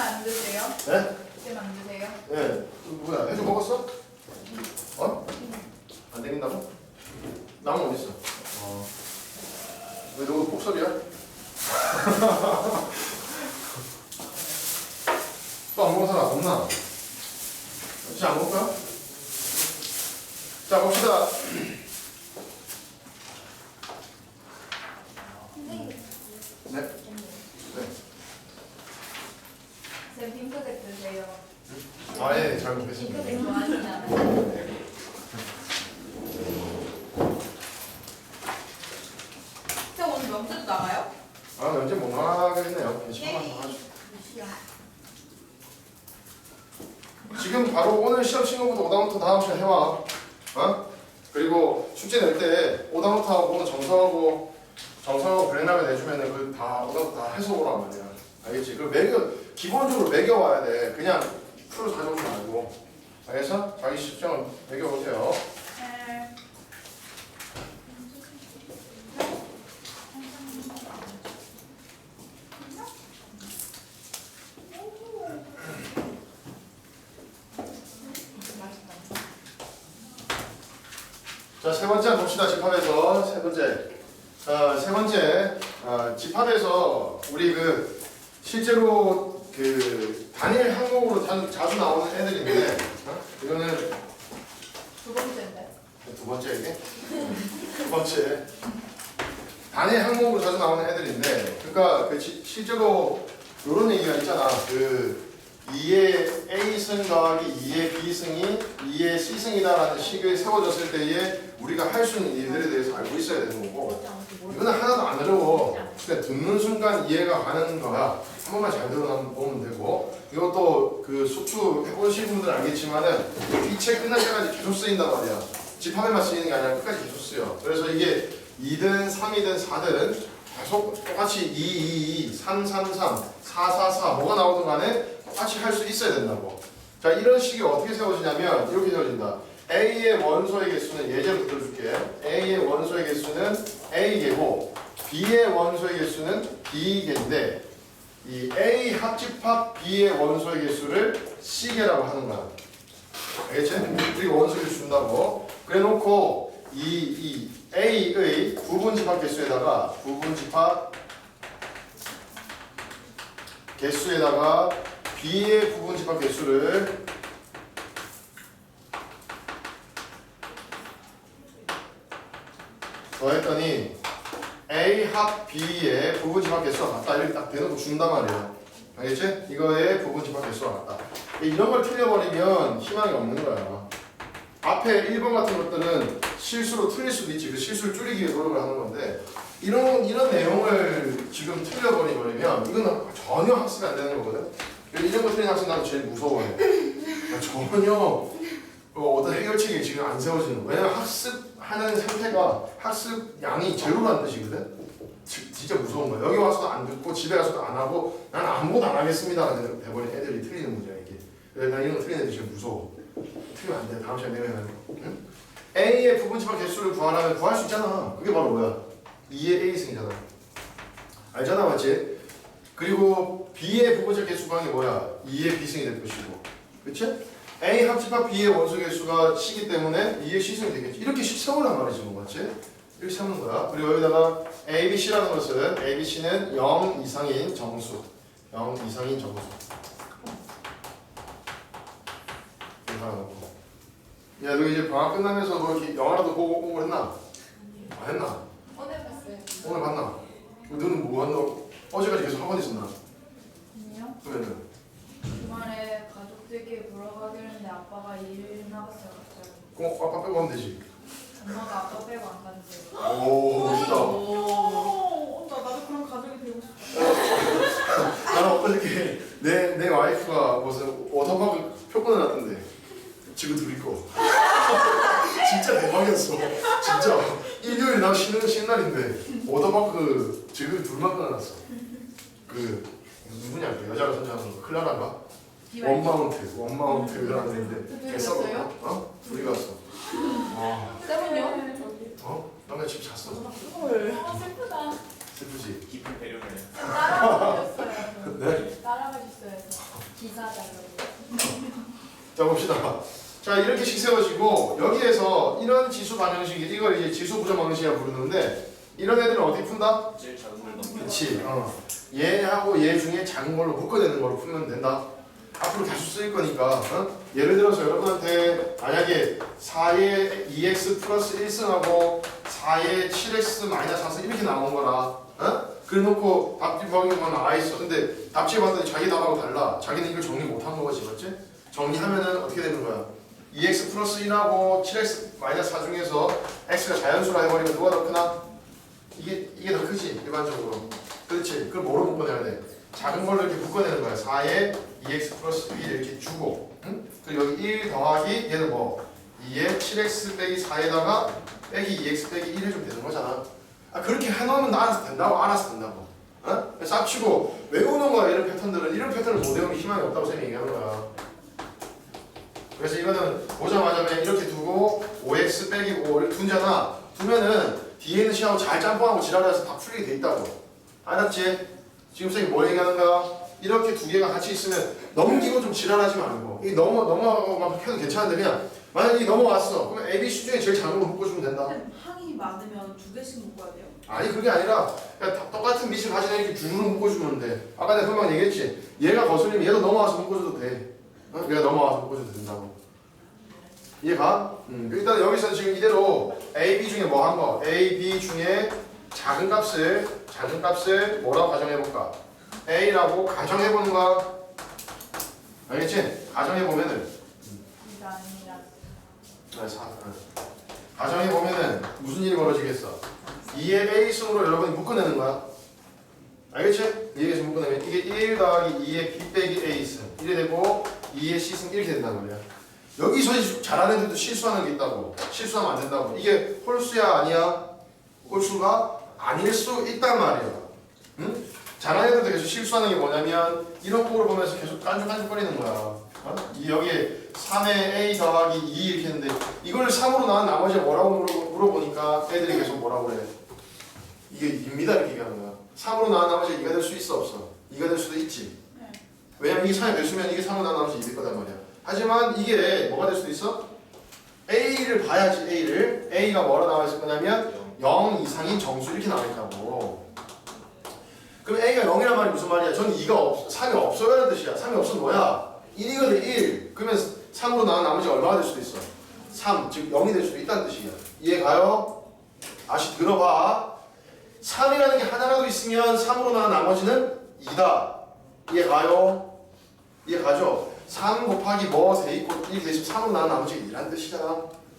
안 드세요? 네? 그때 만드세요? 예. 그 뭐야? 해주 먹었어? 어? 안 되긴다고? 나무 어디 있어? 어. 왜너 폭설이야? 또 안 먹은 사람 없나? 진짜 안 먹을까? 자 봅시다. 네. 네. 쌤 핑크색 드세요. 아 예, 잘 먹겠습니다. 핑크색 좋아하시잖아요. 네. 쌤 오늘 명절 나가요? 아 언제 못 나가겠네요. 괜찮아. 아주. 지금 바로 오늘 시험 친구부터 오다부터 다음 시간 해와. 어? 그리고 숙제 오다부터하고 오늘 정서하고 정서하고 브레나를 내주면은 그다 오다부터 다 해서 오란 말이야. 알겠지? 그 매겨 기본적으로 매겨 와야 돼. 그냥 풀을 가져오지 말고. 알겠어? 자기 시점 매겨 오세요. 네. 자, 세 번째 한번 봅시다. 집합에서 세 번째. 자, 세 번째. 아, 집합에서 우리 그 실제로 그 단일 항목으로 자, 자주 나오는 애들인데 어? 이거는 두 번째인데. 두 번째 이게 두 번째 단일 항목으로 자주 나오는 애들인데 그러니까 그 시- 실제로 이런 얘기가 있잖아 그 2의 A승 더하기 2의 B승이 2의 C승이다라는 식을 세워졌을 때에 우리가 할 수 있는 일들에 대해서 알고 있어야 되는 거고 이거는 하나도 안 어려워. 그냥 듣는 순간 이해가 가는 거야 한 번만 잘 들어보면 되고 이것도 그 수투 해보신 분들은 알겠지만은 이 책 끝날 때까지 계속 쓰인단 말이야. 집합에만 쓰이는 게 아니라 끝까지 계속 쓰여. 그래서 이게 2든 3이든 4든 계속 똑같이 2, 2, 2, 3, 3, 3, 4, 4, 4 뭐가 나오든 간에 똑같이 할 수 있어야 된다고 자 이런 식이 어떻게 세워지냐면 이렇게 세워진다. A의 원소의 개수는 예제부터 들어줄게. A의 원소의 개수는 A개고 B의 원소의 개수는 B개인데 이 A 합집합 B의 원소의 개수를 C개라고 하는 거야. 알겠지? 우리 원소를 준다고. 그래 놓고 이, 이 A의 부분집합 개수에다가 부분집합 개수에다가 B의 부분 집합 개수를 더했더니 A 합 B의 부분 집합 개수가 같다. 이렇게 딱 대놓고 준단 말이야 알겠지? 이거의 부분 집합 개수가 같다. 이런 걸 틀려버리면 희망이 없는 거야. 앞에 1번 같은 것들은 실수로 틀릴 수도 있지. 그 실수를 줄이기 위해 노력을 하는 건데 이런 이런 내용을 지금 틀려버리면 이거는 전혀 학습이 안 되는 거거든 이런 거 틀린 학생 나는 제일 무서워해 그러니까 전혀 어, 어떤 해결책이 지금 안 세워지는 거야 왜냐면 학습하는 상태가 학습 양이 제로라는 뜻이거든 지- 진짜 무서운 거야 여기 와서도 안 듣고 집에 가서도 안 하고 난 아무것도 안 하겠습니다 돼버린 애들이 틀리는 문제야 이게 난 이런 거 틀리는 애들이 지금 무서워 틀리면 안 돼. 다음 시간에 내가 해야 응? A의 부분집합 개수를 구하라면 구할 수 있잖아. 그게 바로 뭐야? 2의 A승이잖아. 알잖아, 맞지? 그리고 B의 부분집합 개수 구하는 게 뭐야? 2의 B승이 될 것이고. 그치? A 합집합 B의 원소 개수가 C기 때문에 2의 C승이 되겠지. 이렇게 세우란 말이지, 뭐, 맞지? 이렇게 세우는 거야. 그리고 여기다가 A, B, C라는 것은 A, B, C는 0 이상인 정수. 0 이상인 정수. 이렇게 하나 놓고. 야, 너 이제 방학 끝나면서 뭐 이렇게 영화라도 보고 공부 했나? 안 했나? 오늘 봤어요. 오늘 봤나? 너는 뭐 한다고? 어제까지 계속 학원 있었나? 아니요. 그러면은 주말에 가족들끼리 보러 가기로 했는데 아빠가 일 나갔어요 갑자기. 그럼 아빠 빼고 하면 되지. 엄마가 아빠 빼고 안 간대요. 오, 멋있다. 오, 나 나도 그런 가족이 되고 싶어. 나는 어저께 내, 내 와이프가 무슨 워터파크 표 끊어놨던데. 지금 둘이 거. 진짜 대박이었어. 진짜. 일요일 나 쉬는, 쉬는 날인데 워터파크 지금 둘만 끊어놨어. 그 누구냐 그 여자가 선정한 거 클라란가? 원마운트 원마운트라는 음. 애인데 음. 개썩어요? 음. 어? 둘이 갔어 아, 세븐요? 어? 남자 집 잤어 아 슬프다. 슬프지? 깊은 배려를 날아가셨어요. 네? 날아가셨어요. 기사자. 자 봅시다. 자 이렇게씩 세워지고 여기에서 이런 지수 반응식 이걸 이제 지수 부정 방식이라 부르는데 이런 애들은 어떻게 푼다? 제일 작은 걸 넘겨. 그렇지. 어. 얘하고 얘 중에 작은 걸로 묶어내는 걸로 풀면 된다. 앞으로 다시 쓰일 거니까. 어? 예를 들어서 여러분한테 만약에 4의 2x 플러스 1승하고 4의 7x 마이너스 4승 이렇게 나온 거라. 어? 그래놓고 답지 방향만 나와 있어. 근데 답지 봤더니 자기 답하고 달라. 자기는 이걸 정리 못한 거지, 맞지? 정리하면은 어떻게 되는 거야? 2x 플러스 1하고 7x 마이너스 4 중에서 x가 자연수라 해버리면 누가 더 크나? 이게 이게 더 크지 일반적으로. 그렇지. 그걸 뭐로 묶어내야 돼? 작은 걸로 이렇게 묶어내는 거야. 4에 2x 플러스 1 이렇게 주고, 응? 그리고 여기 1 더하기 얘는 뭐? 2에 7x 빼기 4에다가 빼기 2x 빼기 1 해주면 되는 거잖아. 아 그렇게 해놓으면 나 알아서 된다고 알아서 된다고. 어? 싹치고 외우는 거야 이런 패턴들은 이런 패턴을 못 외우면 희망이 없다고 쌤이 얘기하는 거야. 그래서 이거는 보자마자 그냥 이렇게 두고 5x 빼기 5를 둔잖아. 두면은 뒤에 있는 시하고 잘 짬뽕하고 지랄해서 다 풀리게 돼 있다고. 알았지? 지금 쌤이 뭘 얘기하는가? 이렇게 두 개가 같이 있으면 넘기고 좀 지랄하지 말고 이 넘어 넘어가고 막 해도 괜찮은데 그냥 만약 이 넘어왔어 그러면 A, B, C 중에 제일 작은 거 묶어주면 된다. 쌤, 항이 많으면 두 개씩 묶어야 돼요? 아니 그게 아니라 그냥 다 똑같은 밑을 가진 애 이렇게 주르륵 묶어주면 돼. 아까 내가 금방 얘기했지. 얘가 거슬리면 얘도 넘어와서 묶어줘도 돼. 어? 얘가 넘어와서 묶어줘도 된다고. 이해가? 음. 일단 여기서 지금 이대로 A, B 중에 뭐 한 거? A, B 중에 작은 값을 작은 값을 뭐라고 가정해볼까? A라고 가정해보는 거야. 알겠지? 가정해보면은 아, 사, 아. 가정해보면은 무슨 일이 벌어지겠어? 2의 A 승으로 여러분이 묶어내는 거야. 알겠지? 2에서 묶어내면 이게 1 더하기 2의 B 빼기 A 승 1이 되고 2의 C 승 이렇게 된단 말이야. 여기서 잘하는 애들도 실수하는 게 있다고. 실수하면 안 된다고. 이게 홀수야 아니야? 홀수가 아닐 수 있단 말이야. 응? 잘하는 애들도 계속 실수하는 게 뭐냐면 이런 쪽으로 보면서 계속 깐죽깐죽거리는 거야. 어? 이 여기에 3의 A 더하기 2 이렇게 했는데 이걸 3으로 나온 나머지 뭐라고 물어, 물어보니까 애들이 계속 뭐라고 그래. 이게 2입니다 이렇게 얘기하는 거야. 3으로 나온 나머지 2가 될 수 있어 없어? 2가 될 수도 있지. 네. 왜냐면 이게 3이 됐으면 이게 3으로 나온 나머지 2일 거단 말이야. 하지만 이게 뭐가 될 수도 있어? A를 봐야지 A를. A가 뭐라 나와 있을 거냐면 0 이상인 정수 이렇게 나와 있다고. 그럼 A가 0이란 말이 무슨 말이야? 전 2가 없, 3이 없어라는 뜻이야. 3이 없으면 뭐야? 1이거든 1. 그러면 3으로 나온 나머지 얼마가 될 수도 있어? 3, 즉 0이 될 수도 있다는 뜻이야. 이해 가요? 다시 들어봐. 3이라는 게 하나라도 있으면 3으로 나온 나머지는 2다. 이해 가요? 이해 가죠? 3 곱하기 뭐세 있고 1 대신 3으로 나온 나머지가 2라는 뜻이잖아.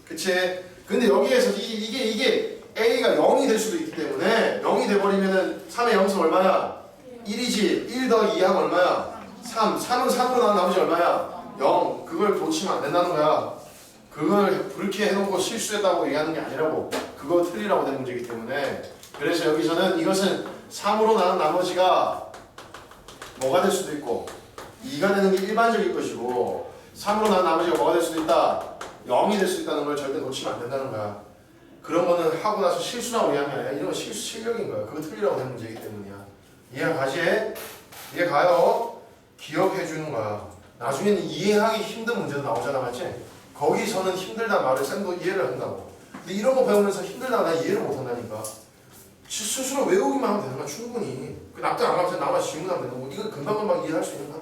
그치? 근데 여기에서 이게, 이게, 이게 A가 0이 될 수도 있기 때문에 0이 돼버리면은 3의 0승 얼마야? 1이지. 1 더하기 2하면 얼마야? 3. 3은 3으로 나온 나머지 얼마야? 0. 그걸 고치면 안 된다는 거야. 그걸 그렇게 해놓고 실수했다고 얘기하는 게 아니라고. 그거 틀리라고 된 문제이기 때문에. 그래서 여기서는 이것은 3으로 나온 나머지가 뭐가 될 수도 있고 2가 되는 게 일반적일 것이고 3으로 나온 나머지가 뭐가 될 수도 있다. 0이 될 수 있다는 걸 절대 놓치면 안 된다는 거야. 그런 거는 하고 나서 실수라고 얘기하는 게 아니라 이런 건 실수 실력인 거야. 그거 틀리라고 된 문제이기 때문이야. 이해 가지? 이해 가요? 기억해 주는 거야. 나중에는 이해하기 힘든 문제도 나오잖아, 맞지? 거기서는 힘들다 말을 쌤도 이해를 한다고. 근데 이런 거 배우면서 힘들다 나 이해를 못 한다니까. 스- 스스로 외우기만 하면 되는 거야, 충분히. 그 납득 안 가면 나만 질문하면 되는 거. 이거 금방금방 이해할 수 있는 것같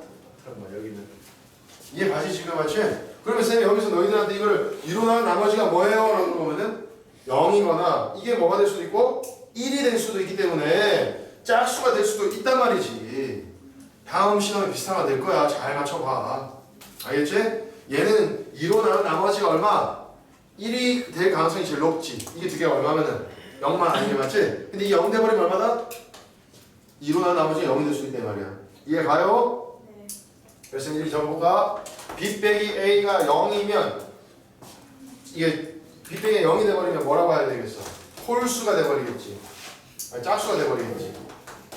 은 거야, 여기는. 이해 가지 지금 맞지? 그러면 쌤이 여기서 너희들한테 이걸 이루나 나머지가 뭐예요? 라고 물어보면은 0이거나 이게 뭐가 될 수도 있고 1이 될 수도 있기 때문에 짝수가 될 수도 있단 말이지. 다음 시험에 비슷한 거낼 거야. 잘 맞춰봐. 알겠지? 얘는 2로 나온 나머지가 얼마? 1이 될 가능성이 제일 높지. 이게 두 개가 얼마면은 0만 아니게 맞지? 근데 이 0 돼버리면 얼마다? 2로 나온 나머지가 0이 될 수 있단 말이야. 이해 가요? 네. 그래서 이 정보가 B 빼기 A가 0이면 이게 B 빼기 0이 돼버리면 뭐라고 해야 되겠어? 홀수가 돼버리겠지. 아니 짝수가 돼버리겠지.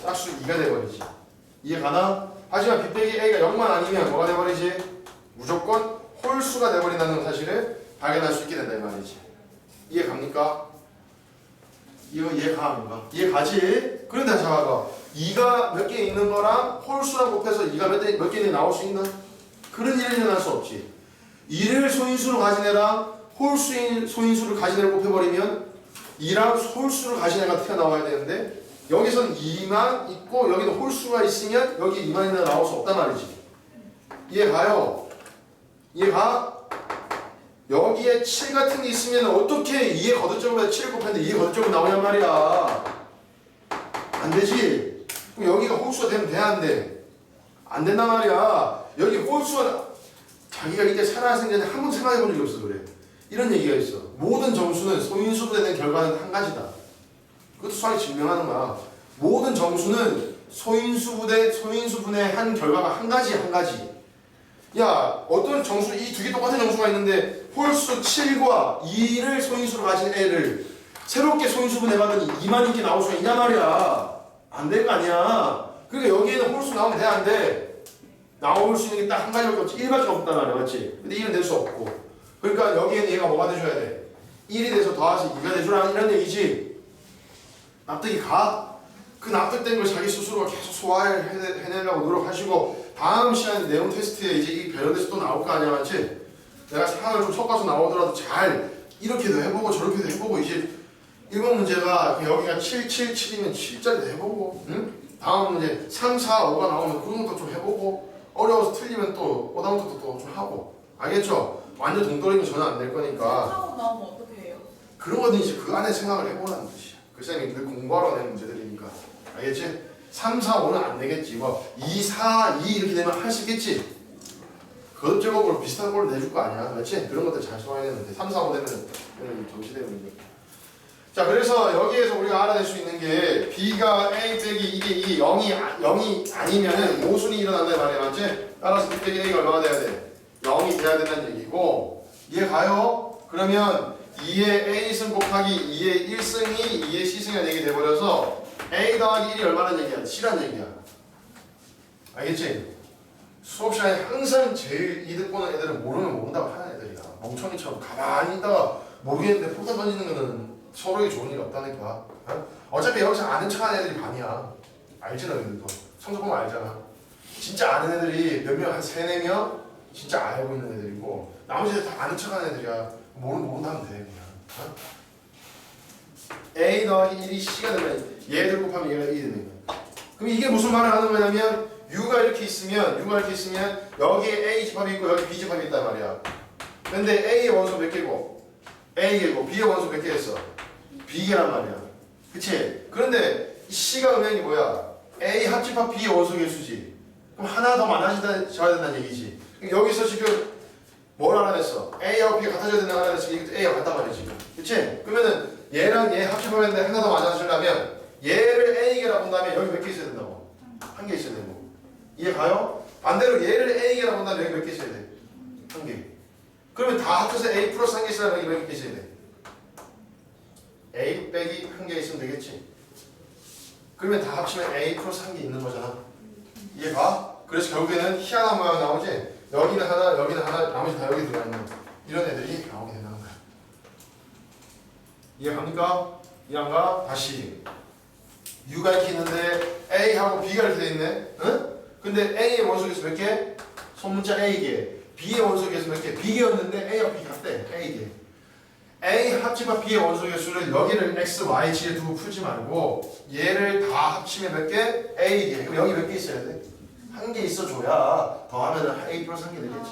짝수 2가 돼버리지. 이해 가나? 하지만 B 빼기 A가 0만 아니면 뭐가 돼버리지? 무조건 홀수가 돼버린다는 사실을 발견할 수 있게 된다 이 말이지. 이해 갑니까? 이거 이해 가? 안 가? 이해 가지? 그런데 자 봐봐. 2가 몇 개 있는 거랑 홀수랑 곱해서 2가 몇, 개- 몇 개는 나올 수 있나? 그런 일은 일어날 수 없지. 2를 소인수로 가진 애랑 홀수인 소인수를 가진 애를 곱해버리면 2랑 홀수를 가진 애가 튀어나와야 되는데 여기선 2만 있고 여기는 홀수가 있으면 여기 2만 있는 나올 수 없단 말이지 이해 가요? 이해 가? 여기에 7 같은 게 있으면 어떻게 2의 거듭적으로 7을 곱했는데 2의 거듭적으로 나오냔 말이야 안 되지? 그럼 여기가 홀수가 되면 돼야 안 된단 말이야. 여기 홀수가 자기가 이게 살아생전에 한 번도 생각해 본 적이 없어 그래. 이런 얘기가 있어. 모든 점수는 소인수로 되는 결과는 한 가지다. 그것도 수학이 증명하는 거야. 모든 점수는 소인수분의 소인수분의 한 결과가 한 가지 한 가지. 야 어떤 정수 이 두 개 똑같은 정수가 있는데 홀수 7과 2를 소인수로 가진 애를 새롭게 소인수분 해봤더니 2만 인게 나올 수가 있냐 말이야 안될거 아니야 그러니까 여기에는 홀수 나오면 돼 안 돼? 나올 수 있는 게 딱 한 가지밖에 없지 1가지가 없단 말이야 맞지? 근데 1은 될 수 없고 그러니까 여기에는 얘가 뭐가 돼줘야 돼? 1이 돼서 더하시 2가 돼주라 이런 얘기지 납득이 가? 그 납득된 걸 자기 스스로가 계속 소화해내려고 노력하시고 다음 시간에 내용 테스트에 이제 이 배열에서 또 나올 거 아니야 맞지? 내가 상황을 좀 섞어서 나오더라도 잘 이렇게도 해보고 저렇게도 해보고 이제 1번 문제가 여기가 7, 7, 7이면 7짜리도 해보고 응? 다음 문제 3, 4, 5가 나오면 그런 것도 좀 해보고 어려워서 틀리면 또 오다운트도 또좀 하고 알겠죠? 완전 동떨어지면 전혀 안 될 거니까 하고 나오면 어떻게 해요? 이제 그 안에 생각을 해보라는 뜻이야. 그 쌤이 늘 공부하러 낸 문제들이니까. 알겠지? 3, 4, 5는 안 되겠지. 뭐 2, 4, 2 이렇게 되면 할 수 있겠지? 그것 제목으로 비슷한 걸 내줄 거 아니야. 그렇지? 그런 것들 잘 소화해야 되는데 3, 4, 5 되면 정시되는 문제. 자, 그래서 여기에서 우리가 알아낼 수 있는 게 B가 A 빼기 이게 이게 0이, 0이 아니면은 모순이 일어난다 말이야. 맞지? 따라서 B 빼기 A가 얼마나 돼야 돼? 0이 돼야 된다는 얘기고 이해 가요? 그러면 2의 A승 곱하기 2의 1승이 2의 C승이 되게 돼버려서 A 더하기 1이 얼마나 얘기야? C란 얘기야. 알겠지? 수업 시간에 항상 제일 이득 보는 애들은 모르면 모른다고 하는 애들이야. 멍청이처럼 가만히 있다가 모르겠는데 폭탄 던지는 거는 서로에게 좋은 일 없다니까. 어? 어차피 여기서 아는 척하는 애들이 반이야. 알지 너희들도. 성적 보면 알잖아. 진짜 아는 애들이 몇 명, 한 세네 명 진짜 알고 있는 애들이고 나머지 다 아는 척하는 애들이야. 모르 모른다면 돼 그냥. 어? A 더하기 1이 C가 되면 얘들 곱하면 얘가 1이 되는 거야. 그럼 이게 무슨 말을 하는 거냐면 U가 이렇게 있으면 U가 이렇게 있으면 여기에 A 집합이 있고 여기 B 집합이 있단 말이야. 근데 A의 원소 몇 개고 A 개고 B의 원소 몇 개였어? B 개란 말이야. 그치? 그런데 이 C가 음영이 뭐야? A 합집합 B의 원소 개수지. 그럼 하나 더 많아져야 된다는 얘기지. 그럼 여기서 지금 뭘 알아냈어? A하고 B가 같아져야 된다고 알아냈으니 이것도 A가 같단 말이지. 그치? 그러면은 얘랑 얘 합집합 했는데 하나 더 많아지려면 얘를 A개라 본다면 여기 몇 개 있어야 된다고? 한 개 있어야 되고. 이해 가요? 반대로 얘를 A개라 본다면 여기 몇 개 있어야 돼? 한 개. 그러면 다 합쳐서 A 플러스 한 개 있으려면 여기 몇 개 있어야 돼? A 빼기 한 개 있으면 되겠지. 그러면 다 합치면 A 플러스 한 개 있는 거잖아. 이해 가? 그래서 결국에는 희한한 모양 나오지? 여기는 하나, 여기는 하나, 나머지 다 여기 들어가 있는 이런 애들이 나오게 된다는 거야. 이해 갑니까? 이해 안 가? 다시. U가 이렇게 있는데 A하고 B가 이렇게 돼 있네. 응? 근데 A의 원소개수 몇 개? 소문자 A개. B의 원소개수 몇 개? B개였는데 A와 B 같대. A개. A 합집합 B의 원소 개수를 여기를 X, Y, G에 두고 풀지 말고 얘를 다 합치면 몇 개? A개. 그럼 여기 몇 개 있어야 돼? 한 개 있어줘야 더하면 A 플러스 한 개 되겠지.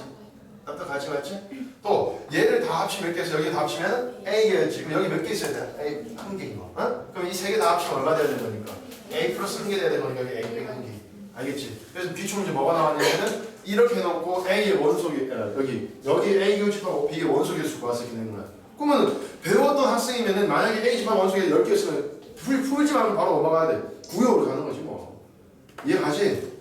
답답하지 맞지? 또 얘를 다 합치면 몇 개 있어? 여기 다 합치면 A겠지. 그럼 여기 몇 개 있어야 돼? A 한 개인 거. 어? 그럼 이 세 개 다 합치면 얼마 돼야 되는 거니까? A 플러스 한 개 돼야 되는 거니까 여기 A 빼기 한 개. 알겠지? 그래서 기출 문제 뭐가 나왔냐면은 이렇게 해놓고 A의 원소개 아, 여기 여기 A 교집하고 B의 원소 개수 구하서 이렇게 되는 거야. 그러면 배웠던 학생이면은 만약에 A 집합 원소개 10개 있으면 풀, 풀지 말고 바로 넘어가야 돼. 구역으로 가는 거지 뭐. 이해가지?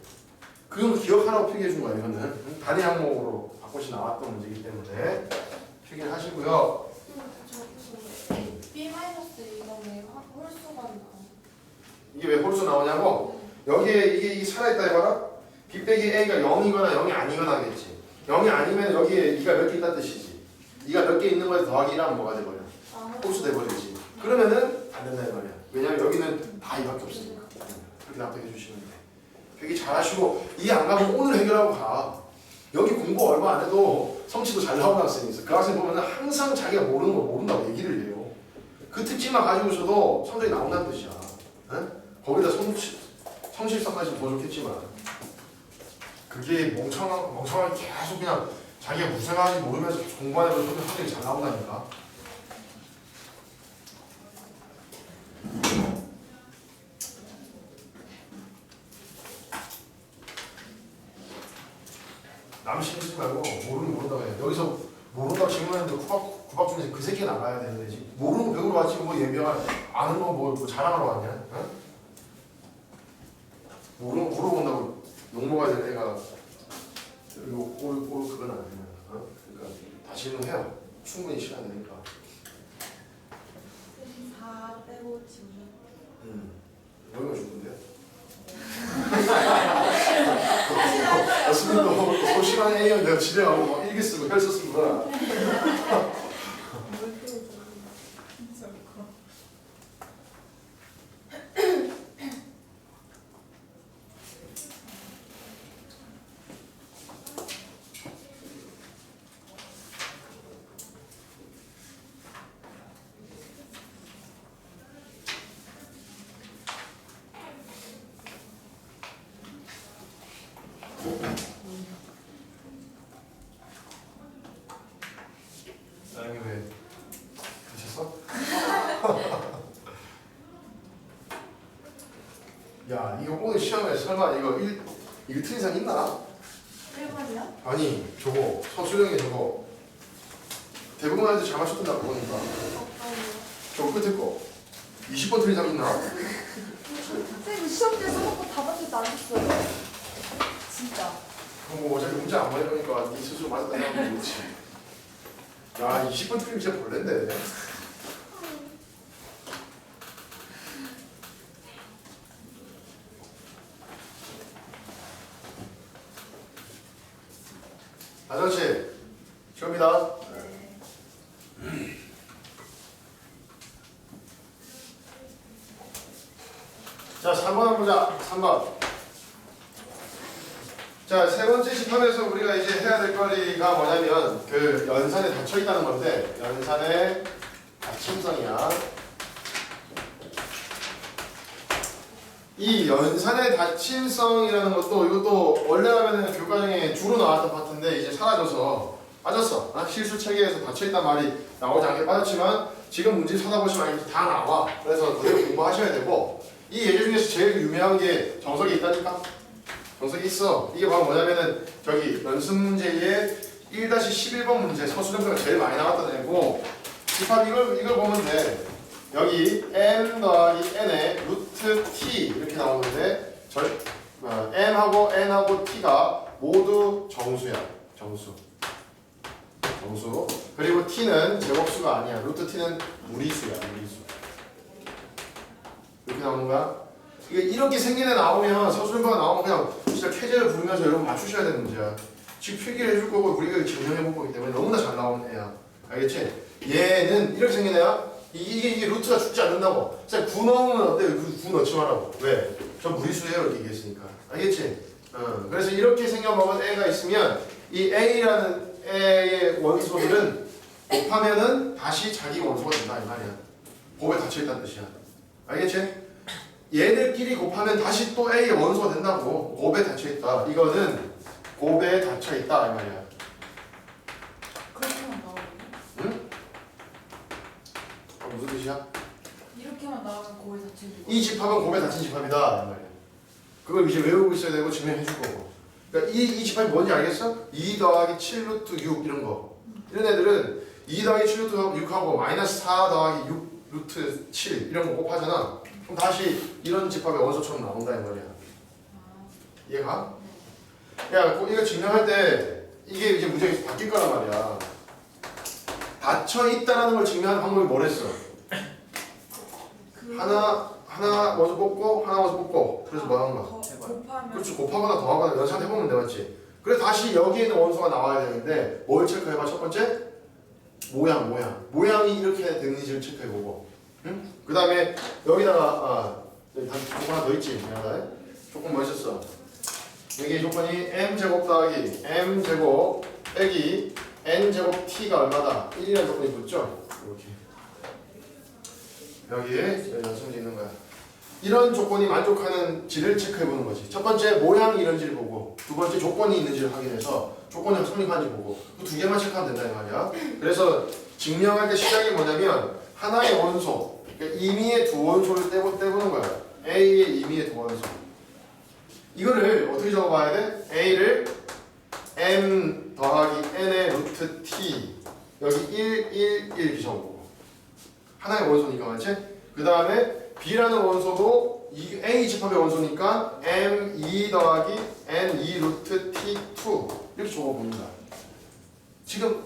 그건 기억하라고 필기해 준 거야 이거는. 단위 항목으로 바꿔시 나왔던 문제이기 때문에 필기를 하시고요. B 마이너스 이거 왜 홀수가 나와? 이게 왜 홀수 나오냐고? 여기에 이게 이 살아있다 해봐라. B 빼기 A가 0이거나 0이 아니거나 하겠지. 0이 아니면 여기에 2가 몇 개 있다는 뜻이지. 2가 몇 개 있는 거에 더하기 1하면 뭐가 돼버려? 아, 홀수 돼버리지. 그러면은 안 된다 이 말이야. 왜냐면 여기는 다 이밖에 없으니까. 그렇게 납득해 주시면 돼. 되게 잘하시고 이해 안 가면 오늘 해결하고 가. 여기 공부 얼마 안 해도 성취도 잘 나오는 학생이 있어. 그 학생 보면은 항상 자기가 모르는 걸 모른다고 얘기를 해요. 그 특징만 가지고 있어도 성적이 나온다는 뜻이야. 응? 거기다 성취, 성실성까지 더 좋겠지만 그게 멍청한, 멍청하게 계속 그냥 자기가 무슨 생각하는지 모르면서 공부하는 걸 보면 성적이 잘 나온다니까. 남 신경 쓰지 말고 모르는 모른다고 해. 여기서 모른다고 질문했는데 구박, 구박 중에서 그 새끼 나가야 되는 거지. 모르는 거 배우러 왔지 뭐 예비야. 아는 거뭐 뭐 자랑하러 왔냐? 어? 모르는 거 물어본다고 욕 먹어야 될 애가 이거 꼴, 꼴 그건 아니야. 어? 그러니까 다 질문해요. 충분히 시간 되니까. 4 빼고 지우면 음. 얼마 줄 건데? 어스민도 소심한 내가 집에 가고 막 일기 쓰고 혈서 쓰고 그러나 뭘 빼고 지우면 나영이 왜 미쳤어? 야 이거 오늘 시험에 설마 이거 일 이거 틀린 사람 있나? 1번이요? 아니 저거 서술형이 저거 대부분 애들 잘 맞췄던다 그거니까? 저거 끝에 거. 20번 틀린 사람 있나? 선생님 시험 때 써놓고 답안지 안 했어요? 진짜. 그럼 뭐 어차피 문제 안 보내니까 네 스스로 맞았다는 모르지. 야 20번 틀리면 진짜 벌레인데 아저씨 시험이다 자 3번 한번 보자 3번 자, 세 번째 집합에서 우리가 이제 해야 될 거리가 뭐냐면 그 연산에 닫혀 있다는 건데 연산의 닫힘성이야. 이 연산의 닫힘성이라는 것도 이것도 원래 하면은 교과정에 주로 나왔던 파트인데 이제 사라져서 빠졌어. 아, 실수 체계에서 닫혀 있단 말이 나오지 않게 빠졌지만 지금 문제 찾아보시면 알겠지 다 나와. 그래서 그대로 공부하셔야 되고 이 예제 중에서 제일 유명한 게 정석이 있다니까. 정석이 있어. 이게 바로 뭐냐면은 저기 연습 문제의 1-11번 문제 서술형태가 제일 많이 나왔던 애고 집합 이걸 이걸 보면 돼. 여기 m 더하기 n의 루트 t 이렇게 나오는데 절 어, m하고 n하고 t가 모두 정수야. 정수. 정수. 그리고 t는 제곱수가 아니야. 루트 t는 무리수야. 무리수. 이렇게 나오는 거야. 이렇게 생긴 애 나오면 서술형태가 나오면 그냥 진짜 캐제를 부르면서 여러분 맞추셔야 되는 문제야. 지금 필기를 해줄 거고 우리가 증명해 볼 거기 때문에 너무나 잘 나오는 애야. 알겠지? 얘는 이렇게 생긴 애야. 이- 이게 이게 루트가 죽지 않는다고. 자, 9 넣으면 어때? 그9 넣지 말라고. 왜? 저 무리수예요 이렇게 얘기했으니까. 알겠지? 어. 그래서 이렇게 생겨먹은 애가 있으면 이 A라는 애의 원소들은 곱하면은 다시 자기 원소가 된다 이 말이야. 곱에 닫혀 있다는 뜻이야. 알겠지? 얘들끼리 곱하면 다시 또 A의 원소가 된다고 곱에 닫혀 있다. 이거는 곱에 닫혀 있다 이 말이야. 그렇게만 나오면 응? 아, 무슨 뜻이야? 이렇게만 나오면 거의 다치고 이 집합은 곱에 닫힌 집합이다 이 말이야. 그걸 이제 외우고 있어야 되고 증명해 줄 거고. 그러니까 이, 이 집합이 뭔지 알겠어? 2 더하기 7 루트 6 이런 거. 이런 애들은 2 더하기 7 루트 6하고 마이너스 4 더하기 6 루트 7 이런 거 곱하잖아. 그럼 다시 이런 집합의 원소처럼 나온다 이 말이야. 아, 이해가? 야, 그 이거 증명할 때 이게 이제 문제가 바뀔 거란 말이야. 닫혀 있다라는 걸 증명하는 방법이 뭐랬어? 그 하나 하나 원소 뽑고 하나 원소 뽑고 그래서 뭐 하는 거야? 거- 곱하면 그렇지 곱하거나 더하거나 연산 해 보면 돼 맞지? 그래 다시 여기에 있는 원소가 나와야 되는데 뭘 체크해봐 첫 번째? 모양 모양 모양이 이렇게 되는지를 체크해보고 응? 그 다음에 여기다가 아 여기 단 조건 하나 더 있지 미안하다 조건 뭐 있었어? 여기 조건이 m 제곱 더하기 m 제곱 빼기 n 제곱 t가 얼마다? 1이라는 조건이 붙죠? 이렇게 여기에 연속이 있는 거야. 이런 조건이 만족하는지를 체크해 보는 거지. 첫 번째 모양이 이런지를 보고 두 번째 조건이 있는지를 확인해서 조건이 성립한지 보고 그 두 개만 체크하면 된다 이 말이야. 그래서 증명할 때 시작이 뭐냐면 하나의 원소, 그러니까 임의의 두 원소를 떼고 떼보는 거야. A의 임의의 두 원소. 이거를 어떻게 적어봐야 돼? A를 m 더하기 n의 루트 t 여기 1, 1, 1 이렇게 적어보고 하나의 원소니까 맞지? 그 다음에 B라는 원소도 이 A 집합의 원소니까 m 2 더하기 n 2 루트 t2 이렇게 적어봅니다. 지금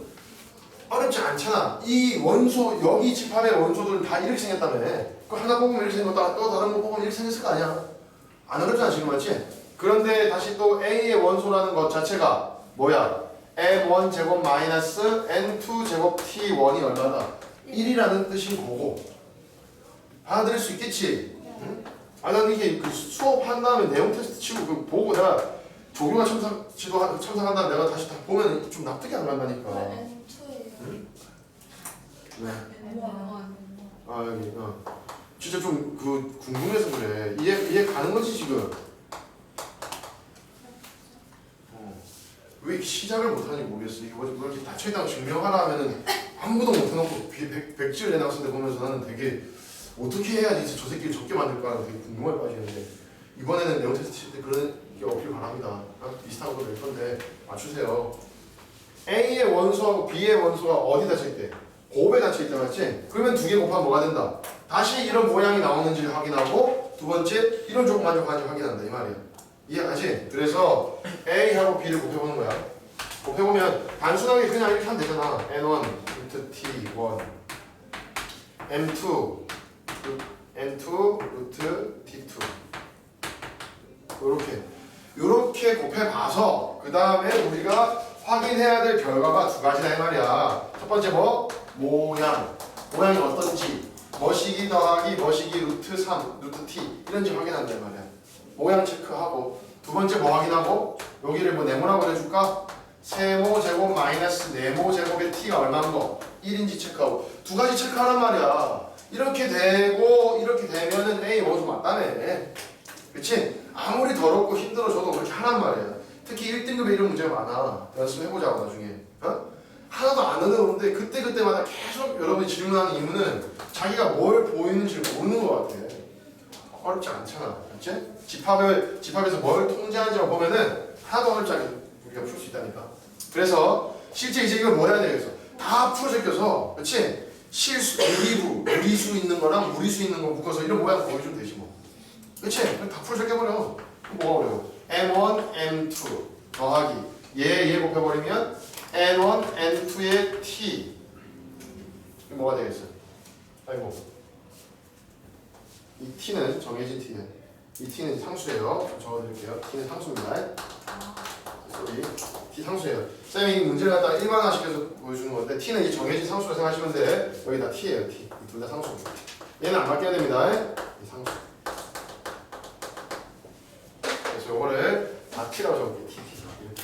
어렵지 않잖아. 이 원소 여기 집합의 원소들은 다 이렇게 생겼다며. 그 하나 뽑으면 이렇게 생겼다. 또 다른 거 뽑으면 이렇게 생겼을 거 아니야. 안 어렵잖아 지금 맞지? 그런데 다시 또 A의 원소라는 것 자체가 뭐야? m1 제곱 마이너스 n2 제곱 t1이 얼마다? 1이라는 뜻인 거고 받아들일 수 있겠지? 응? 아, 난 이게 그 수업한 다음에 내용 테스트 치고 그 보고 내가 조교가 첨삭, 지도 첨삭한 다음에 내가 다시 다 보면 좀 납득이 안 간다니까. N2예요. 네. 우와. 아 여기 어. 진짜 좀 그 궁금해서 그래 이해 이해 가는 거지 지금 어. 왜 시작을 못하는지 모르겠어 이거 뭐 이렇게 닫혀있다고 증명하라 하면은 아무도 못해놓고 비- 백, 백지를 내는 학생들 보면서 나는 되게 어떻게 해야지 저 새끼를 적게 만들까 되게 궁금해 빠지는데 이번에는 내용 테스트 칠때 그런 게 없길 바랍니다 아, 비슷한 거 낼 건데 맞추세요 A의 원소하고 B의 원소가 어디 닫혀있대? 곱에 닫혀있다 맞지? 그러면 두 개 곱하면 뭐가 된다? 다시 이런 모양이 나오는지를 확인하고 두 번째 이런 조건 만족하는지 확인한다 이 말이야 이해가지? 그래서 A하고 B를 곱해보는 거야 곱해보면 단순하게 그냥 이렇게 하면 되잖아 N1 루트 T1 M2 루- N2 루트 T2 요렇게. 요렇게 곱해봐서 그 다음에 우리가 확인해야 될 결과가 두 가지다 이 말이야. 첫 번째 뭐? 모양. 모양이 어떤지. 머시기 더하기 머시기 루트 3 루트 t. 이런지 확인한다 이 말이야. 모양 체크하고. 두 번째 뭐 확인하고? 여기를 뭐 네모라고 해줄까 세모 제곱 마이너스 네모 제곱의 t가 얼마인 거? 1인지 체크하고. 두 가지 체크하란 말이야. 이렇게 되고 이렇게 되면은 A 뭐좀 맞다네. 그치? 아무리 더럽고 힘들어져도 그렇게 하란 말이야. 특히 1등급에 이런 문제가 많아. 연습 해보자고 나중에. 어? 하나도 안 어려운데 그때그때마다 계속 여러분이 질문하는 이유는 자기가 뭘 보이는지 모르는 것 같아. 어렵지 않잖아. 그치? 집합을, 집합에서 뭘 통제하는지만 보면은 하나도 어렵지 않게 우리가 풀 수 있다니까 그래서 실제 이제 이걸 뭐 해야 되겠어 다 풀어 제껴서 그치? 실수, 유리부, 유리수 있는 거랑 무리수 있는 거 묶어서 이런 모양 보여주면 되지 뭐. 그치? 다 풀어 제껴버려. 뭐가 어려워? M1, M2 더하기. 얘, 얘 곱해버리면 N1, N2의 T. 뭐가 되겠어? 아이고. 이 T는 정해진 T예요 이 T는 상수예요. 적어드릴게요. T는 상수입니다 소리 T 상수예요. 쌤이 이 문제를 갖다가 일반화시켜서 보여주는 건데 T는 이 정해진 상수로 생각하시면 돼. 여기 다 T예요 T. 둘 다 상수입니다. 얘는 안 바뀌어야 됩니다. 이 상수. 그래서 요거를 다 T라고 적을게요. T, T 이렇게.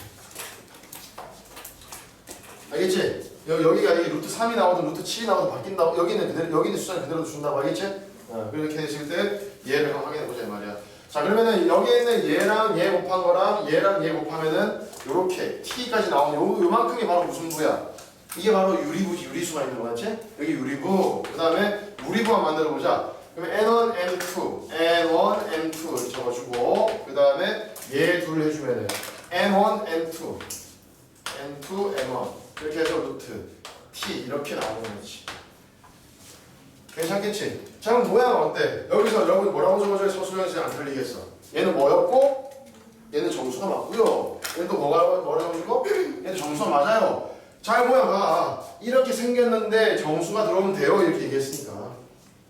알겠지? 여기, 여기가 이 루트 3이 나오든 루트 7이 나오든 바뀐다고 여기는 그대로 여기는 숫자는 그대로 준다고 알겠지? 어, 그렇게 됐을 때 얘를 한번 확인해 보자 이 말이야 자 그러면은 여기 있는 얘랑 얘 곱한 거랑 얘랑 얘 곱하면은 요렇게 t까지 나오는 요, 요만큼이 바로 무슨 부야? 이게 바로 유리부지 유리수가 있는 거 맞지? 여기 유리부. 그 다음에 무리부만 만들어 보자. 그러면 n1, n2, n1, n2 이렇게 적어주고 그 다음에 얘 둘 해주면은 n1, n2 n2, n1 이렇게 해서 루트 t 이렇게 나오는 거지 괜찮겠지? 자 그럼 모양 어때? 여기서 여러분 뭐라고 적어줘야 서술형에서 안 틀리겠어 얘는 뭐였고 얘는 정수가 맞고요 얘는 또 뭐가 뭐라고 적어주고 얘는 정수가 맞아요 잘 모양 봐 이렇게 생겼는데 정수가 들어오면 돼요 이렇게 얘기했으니까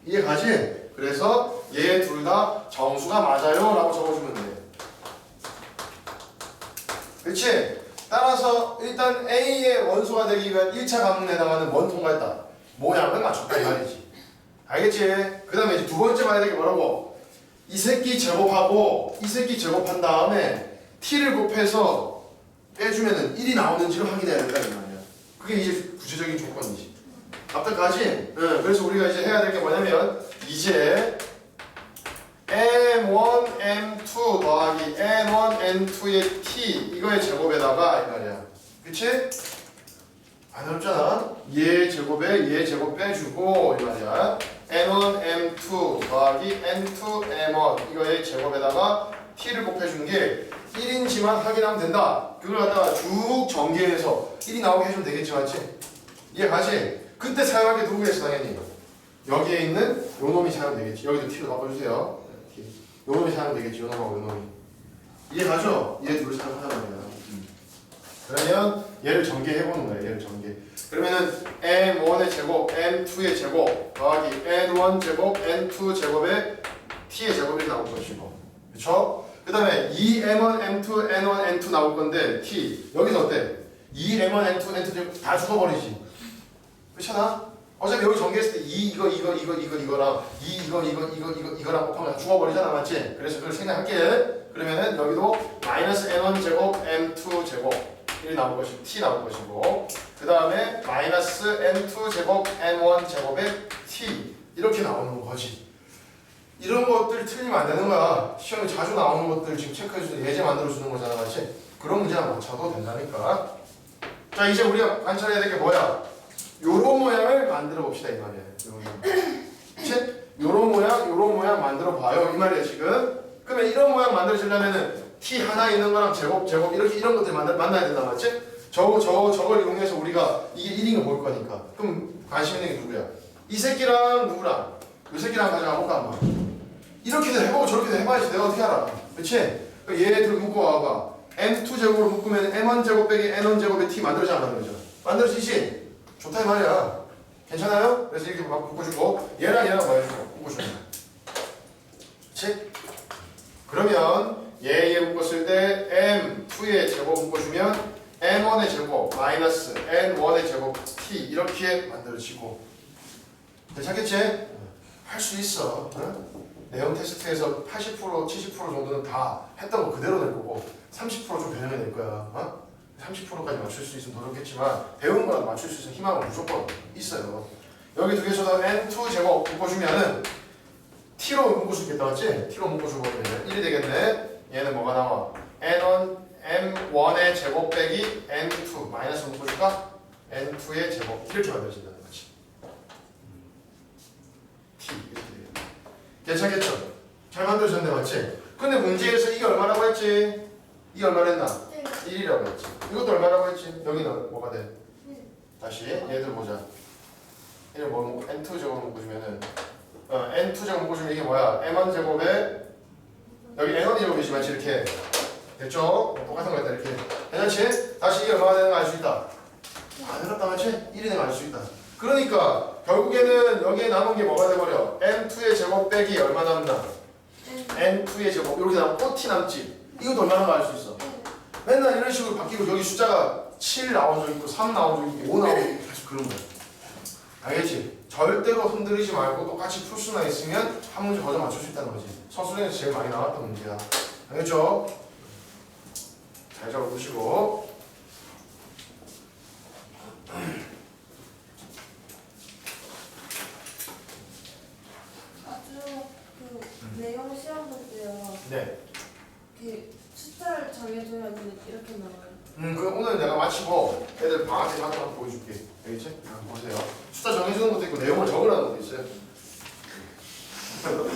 이해 가지? 그래서 얘 둘 다 정수가 맞아요 라고 적어주면 돼 그렇지? 따라서 일단 A의 원소가 되기 위한 1차 관문에 해당하는 원 통과했다. 모양을 맞췄다 이 말이지. 알겠지? 그 다음에 이제 두 번째 말해야 되게 뭐라고? 이 새끼 제곱하고 이 새끼 제곱한 다음에 t를 곱해서 빼주면은 1이 나오는지를 확인해야 된다 이 말이야. 그게 이제 구체적인 조건이지. 앞까지. 응. 그래서 우리가 이제 해야 될 게 뭐냐면 이제 m1, m2 더하기 n1, n2의 t 이거의 제곱에다가 이 말이야. 그치? 안 어렵잖아. 얘 제곱에 얘 제곱 빼주고 이 말이야. N1, m2 더하기 n2, m1 이거의 제곱에다가 t를 곱해준 게 1인지만 확인하면 된다. 그걸 갖다가 쭉 전개해서 1이 나오게 해주면 되겠지, 맞지? 이해 가지? 그때 사용할 게 누구겠어, 당연히? 여기에 있는 요 놈이 사용 되겠지. 여기도 t로 바꿔주세요. 요 놈이 사용 되겠지, 요 놈하고 요 놈이. 이해 가죠? 얘 둘을 사용하는 거야. 그러면 얘를 전개해보는 거예요, 얘를 전개. 그러면은 m1의 제곱, m2의 제곱 더하기 n1 제곱, n2 제곱에 t의 제곱이 나올 것이고 그쵸? 그 다음에 2m1, m2, n1, n2 나올 건데 t 여기서 어때? 2m1, n2, n2 제곱 다 죽어버리지 그렇잖아? 어차피 여기 전개했을 때 2 이거 이거 이거 이거 이거랑 2 이거 이거 이거 이거 이거랑 곱하면 다 죽어버리잖아 맞지? 그래서 그걸 생각할게 그러면은 여기도 마이너스 n1 제곱, m2 제곱 1이 나올 것이고 t 나올 것이고 그 다음에 마이너스 n2 제곱 n1 제곱에 t 이렇게 나오는 거지. 이런 것들 틀리면 안 되는 거야. 시험에 자주 나오는 것들 지금 체크해주는 예제 만들어 주는 거잖아 맞지? 그런 문제만 맞춰도 된다니까. 자 이제 우리가 관찰해야 될 게 뭐야? 요런 모양을 만들어 봅시다 이 말이야? 요런 모양 요런 모양 만들어 봐요 이 말이야 지금. 그러면 이런 모양 만들어지려면은 t 하나 있는 거랑 제곱 제곱 이렇게 이런 것들 만나, 만나야 된다 맞지? 저거 저 저걸 이용해서 우리가 이게 1인 걸볼 거니까 그럼 관심 있는 게 누구야? 이 새끼랑 누구랑? 이 새끼랑 가져가 볼까 한번 이렇게도 해보고 저렇게도 해봐야지 내가 어떻게 알아 그치? 그럼 얘들 묶어 와봐 n2 제곱으로 묶으면 m1 제곱 빼기 n1 제곱의 t 만들어지 안 만들어져? 만들어지지? 좋다 이 말이야 괜찮아요? 그래서 이렇게 막 묶어주고 얘랑 얘랑 뭐 해주고 묶어주면 그치? 그러면 얘, 얘 묶었을 때 m2의 제곱 묶어주면 n1의 제곱 마이너스 n1의 제곱 t 이렇게 만들어지고 괜찮겠지? 할 수 있어 응? 내용 테스트에서 80% 70% 정도는 다 했던 거 그대로 낼 거고 30%좀 변형해 낼 거야 어? 30%까지 맞출 수 있으면 더 좋겠지만 배운 거라도 맞출 수 있는 희망은 무조건 있어요 여기 두 개에서도 n2 제곱 묶어주면은 t로 묶어주겠다 맞지? t로 그러면 1이 되겠네 얘는 뭐가 나와? n1 m1의 제곱 빼기 n2 마이너스 묶어줄까? n2의 제곱 이렇게 만들어진다는 거지 t 괜찮겠죠? 잘 만들어졌네 맞지? 근데 문제에서 이게 얼마라고 했지? 이게 얼마나 했나? 1이라고 했지 이것도 얼마라고 했지? 여기는 뭐가 돼? 다시 얘들 보자 얘를 뭐 먹고 n2 제곱 묶어주면은 어, n2 제곱 묶어주면 이게 뭐야? m1 제곱에 여기 n1 제곱이지 맞지 이렇게 됐죠? 똑같은 거였다 이렇게 괜찮지? 다시 이게 얼마나 되는 거 알 수 있다 안 어렵다 맞지? 1이 되는 거알수 있다 그러니까 결국에는 여기에 남은 게 뭐가 돼버려? n2의 제곱 빼기 얼마 남나? n2의 제곱 이렇게 남으면 꽃이 남지 이것도 얼마나 알 수 있어 맨날 이런 식으로 바뀌고 여기 숫자가 7 나온 적 있고 3 나온 적 있고 5 나온 적 있고 계속 그런 거야 알겠지? 절대로 흔들리지 말고 똑같이 풀 수나 있으면 한 문제 거저 맞출 수 있다는 거지 서술에서 제일 많이 나왔던 문제야 알겠죠? 잘 적어보시고 아주 그 내용 시험 볼 때요. 네 그 숫자를 정해주면 이렇게 나와요. 음, 그 오늘 내가 마치고 애들 방학 때 한번 한번 보여줄게. 알겠지? 아, 보세요. 숫자 정해주는 것도 있고 내용을 적으라는 것도 있어요.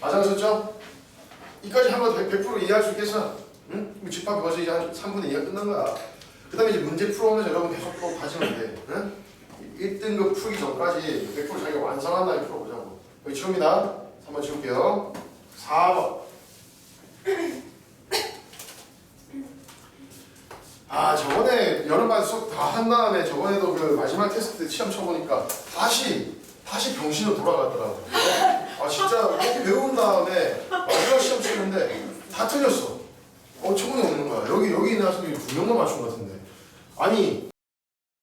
맞아졌죠? 이까지 한번 100%, 100% 이해할 수 있겠어? 응? 뭐 집합 벌써 이제 한 3분의 2가 끝난 거야. 그 다음에 이제 문제 풀어오면서 여러분 계속 또 가지면 돼. 응? 1등급 풀기 전까지 100% 자기가 완성한 다음에 풀어보자고. 여기 지웁니다. 3번 지울게요. 4번. 아 저번에 여름반 수업 다 한 다음에 저번에도 그 마지막 테스트 때 시험 쳐보니까 다시 다시 병신으로 돌아갔더라고. 아 진짜 이렇게 배운 다음에 마지막 시험 치는데 다 틀렸어. 어처구니 없는 거야. 여기 여기 있는 학생들이 두 명만 맞춘 것 같은데. 아니